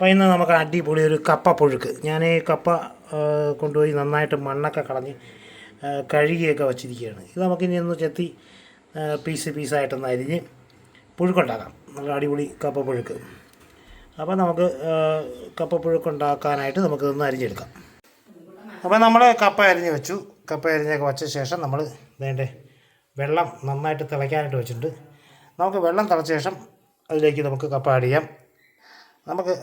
അപ്പോൾ ഇന്ന് നമുക്ക് അടിപൊളി ഒരു കപ്പ പുഴുക്ക്. ഞാൻ ഈ കപ്പ കൊണ്ടുപോയി നന്നായിട്ട് മണ്ണൊക്കെ കളഞ്ഞ് കഴുകിയൊക്കെ വച്ചിരിക്കുകയാണ്. ഇത് നമുക്കിനി ഒന്ന് ചെത്തി പീസ് പീസായിട്ടൊന്ന് അരിഞ്ഞ് പുഴുക്കുണ്ടാക്കാം. നല്ല അടിപൊളി കപ്പ പുഴുക്ക്. അപ്പോൾ നമുക്ക് കപ്പ പുഴുക്കുണ്ടാക്കാനായിട്ട് നമുക്കിതൊന്ന് അരിഞ്ഞെടുക്കാം. അപ്പോൾ നമ്മൾ കപ്പ അരിഞ്ഞ് വെച്ചു. കപ്പ അരിഞ്ഞൊക്കെ വച്ച ശേഷം നമ്മൾ വേണ്ടേ വെള്ളം നന്നായിട്ട് തിളയ്ക്കാനായിട്ട് വെച്ചിട്ടുണ്ട്. നമുക്ക് വെള്ളം തിളച്ച ശേഷം അതിലേക്ക് നമുക്ക് കപ്പ ആഡ് ചെയ്യാം. നമുക്ക്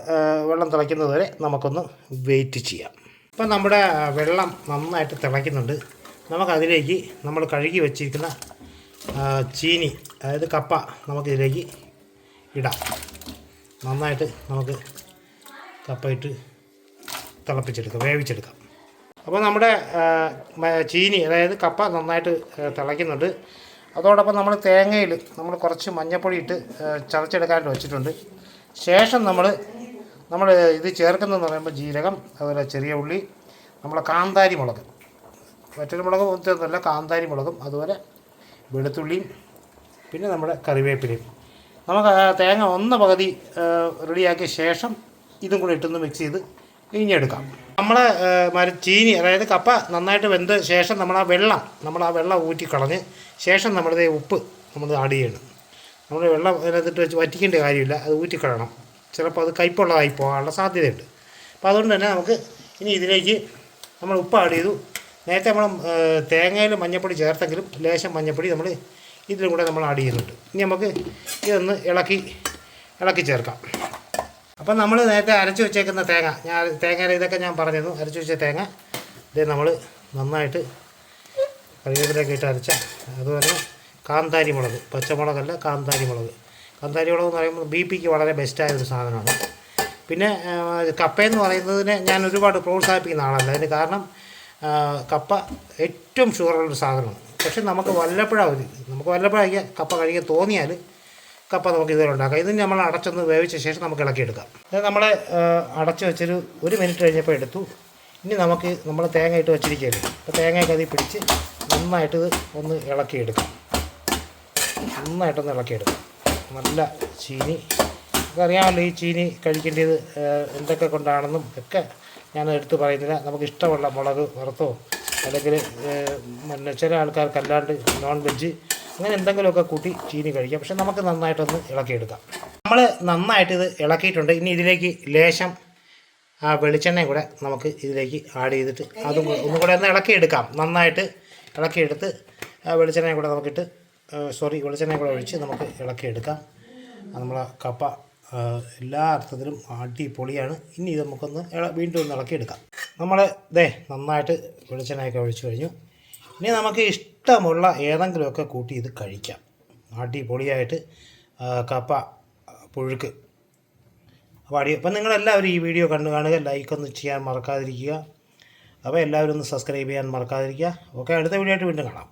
വെള്ളം തിളയ്ക്കുന്നത് വരെ നമുക്കൊന്ന് വെയിറ്റ് ചെയ്യാം. ഇപ്പം നമ്മുടെ വെള്ളം നന്നായിട്ട് തിളയ്ക്കുന്നുണ്ട്. നമുക്കതിലേക്ക് നമ്മൾ കഴുകി വെച്ചിരിക്കുന്ന ചീനി അതായത് കപ്പ നമുക്കിതിലേക്ക് ഇടാം. നന്നായിട്ട് നമുക്ക് കപ്പ ഇട്ട് തിളപ്പിച്ചെടുക്കാം വേവിച്ചെടുക്കാം. അപ്പോൾ നമ്മുടെ ചീനി അതായത് കപ്പ നന്നായിട്ട് തിളയ്ക്കുന്നുണ്ട്. അതോടൊപ്പം നമ്മൾ തേങ്ങയിൽ നമ്മൾ കുറച്ച് മഞ്ഞപ്പൊടി ഇട്ട് ചതച്ചെടുക്കാനായിട്ട് വെച്ചിട്ടുണ്ട്. ശേഷം നമ്മൾ നമ്മൾ ഇത് ചേർക്കുന്നതെന്ന് പറയുമ്പോൾ ജീരകം അതുപോലെ ചെറിയ ഉള്ളി നമ്മളെ കാന്താരി മുളക്. മറ്റൊരു മുളക് ചേർന്നല്ല കാന്താരി മുളകും അതുപോലെ വെളുത്തുള്ളിയും പിന്നെ നമ്മുടെ കറിവേപ്പിലയും. നമുക്ക് തേങ്ങ ഒന്ന് പകുതി റെഡിയാക്കിയ ശേഷം ഇതും കൂടി ഇട്ടൊന്ന് മിക്സ് ചെയ്ത് ഇഞ്ഞെടുക്കാം നമ്മൾ മര ചീനി അതായത് കപ്പ നന്നായിട്ട് വെന്ത ശേഷം നമ്മൾ ആ വെള്ളം നമ്മൾ ആ വെള്ളം ഊറ്റി കളഞ്ഞ് ശേഷം നമ്മളിത് ഉപ്പ് നമ്മൾ ആഡ് ചെയ്യണം. നമ്മൾ വെള്ളം അതിനകത്തിട്ട് വെച്ച് വറ്റിക്കേണ്ട കാര്യമില്ല. അത് ഊറ്റിക്കളയണം. ചിലപ്പോൾ അത് കയ്പുള്ളതായി പോകാനുള്ള സാധ്യതയുണ്ട്. അപ്പോൾ അതുകൊണ്ട് തന്നെ നമുക്ക് ഇനി ഇതിലേക്ക് നമ്മൾ ഉപ്പ് ആഡ് ചെയ്തു. നേരത്തെ നമ്മൾ തേങ്ങയിൽ മഞ്ഞപ്പൊടി ചേർത്തെങ്കിലും ലേശം മഞ്ഞപ്പൊടി നമ്മൾ ഇതിലും കൂടെ നമ്മൾ ആഡ് ചെയ്യുന്നുണ്ട്. ഇനി നമുക്ക് ഇതൊന്ന് ഇളക്കി ഇളക്കി ചേർക്കാം. അപ്പം നമ്മൾ നേരത്തെ അരച്ചു വെച്ചേക്കുന്ന തേങ്ങ ഞാൻ തേങ്ങയുടെ ഇതൊക്കെ ഞാൻ പറഞ്ഞിരുന്നു. അരച്ചു വെച്ച തേങ്ങ ഇത് നമ്മൾ നന്നായിട്ട് കറിവേപ്പിലേക്ക് ഇട്ട് അരച്ച. അതുപോലെ കാന്താരി മുളക് പച്ചമുളകല്ല കാന്താരി മുളക് കാന്താരി മുളക് എന്ന് പറയുമ്പോൾ ബി പിക്ക് വളരെ ബെസ്റ്റായ ഒരു സാധനമാണ്. പിന്നെ കപ്പയെന്ന് പറയുന്നതിനെ ഞാൻ ഒരുപാട് പ്രോത്സാഹിപ്പിക്കുന്ന ആളല്ല. അതിന് കാരണം കപ്പ ഏറ്റവും ഷുഗറുള്ളൊരു സാധനമാണ്. പക്ഷെ നമുക്ക് വല്ലപ്പോഴാണ് നമുക്ക് വല്ലപ്പോഴായിരിക്കും കപ്പ കഴിക്കാൻ തോന്നിയാൽ കപ്പ നമുക്ക് ഇതുവരെ ഉണ്ടാക്കാം. ഇത് നമ്മൾ അടച്ചൊന്ന് വേവിച്ച ശേഷം നമുക്ക് ഇളക്കിയെടുക്കാം. ഇത് നമ്മൾ അടച്ച് വെച്ചൊരു ഒരു മിനിറ്റ് കഴിഞ്ഞപ്പോൾ എടുത്തു. ഇനി നമുക്ക് നമ്മൾ തേങ്ങ ഇട്ട് വെച്ചിരിക്കുകയല്ലേ? അപ്പോൾ തേങ്ങയൊക്കെ അതിൽ പിടിച്ച് നന്നായിട്ട് ഒന്ന് ഇളക്കിയെടുക്കാം. നന്നായിട്ടൊന്ന് ഇളക്കിയെടുക്കും. നല്ല ചീനി. നമുക്കറിയാമല്ലോ ഈ ചീനി കഴിക്കേണ്ടത് എന്തൊക്കെ കൊണ്ടാണെന്നും ഒക്കെ ഞാൻ എടുത്ത് പറയുന്നില്ല. നമുക്ക് ഇഷ്ടമുള്ള മുളക് വറുത്തോ അല്ലെങ്കിൽ പിന്നെ ചില ആൾക്കാർക്ക് അല്ലാണ്ട് നോൺ വെജ് അങ്ങനെ എന്തെങ്കിലുമൊക്കെ കൂട്ടി ചീനി കഴിക്കാം. പക്ഷെ നമുക്ക് നന്നായിട്ടൊന്ന് ഇളക്കിയെടുക്കാം. നമ്മൾ നന്നായിട്ട് ഇത് ഇളക്കിയിട്ടുണ്ട്. ഇനി ഇതിലേക്ക് ലേശം ആ വെളിച്ചെണ്ണയും കൂടെ നമുക്ക് ഇതിലേക്ക് ആഡ് ചെയ്തിട്ട് അതും ഒന്നും കൂടെ ഒന്ന് ഇളക്കിയെടുക്കാം. നന്നായിട്ട് ഇളക്കിയെടുത്ത് ആ വെളിച്ചെണ്ണയും കൂടെ നമുക്കിട്ട് സോറി വെളിച്ചെണ്ണ കൂടെ ഒഴിച്ച് നമുക്ക് ഇളക്കി ഇളക്കിയെടുക്കാം നമ്മളെ കപ്പ എല്ലാ അർത്ഥത്തിലും അടിപൊളിയാണ്. ഇനി ഇത് നമുക്കൊന്ന് വീണ്ടും ഒന്ന് ഇളക്കിയെടുക്കാം നമ്മൾ ദേ നന്നായിട്ട് വെളിച്ചെണ്ണയൊക്കെ ഒഴിച്ചു കഴിഞ്ഞു. ഇനി നമുക്ക് ഇഷ്ടമുള്ള ഏതെങ്കിലുമൊക്കെ കൂട്ടി ഇത് കഴിക്കാം. അടിപൊളിയായിട്ട് കപ്പ പുഴുക്ക്. അപ്പോൾ അടി അപ്പം നിങ്ങളെല്ലാവരും ഈ വീഡിയോ കണ്ടു കാണുക. ലൈക്ക് ഒന്ന് ചെയ്യാൻ മറക്കാതിരിക്കുക. അപ്പോൾ എല്ലാവരും ഒന്ന് സബ്സ്ക്രൈബ് ചെയ്യാൻ മറക്കാതിരിക്കുക. ഓക്കെ അടുത്ത വീഡിയോ ആയിട്ട് വീണ്ടും കാണാം.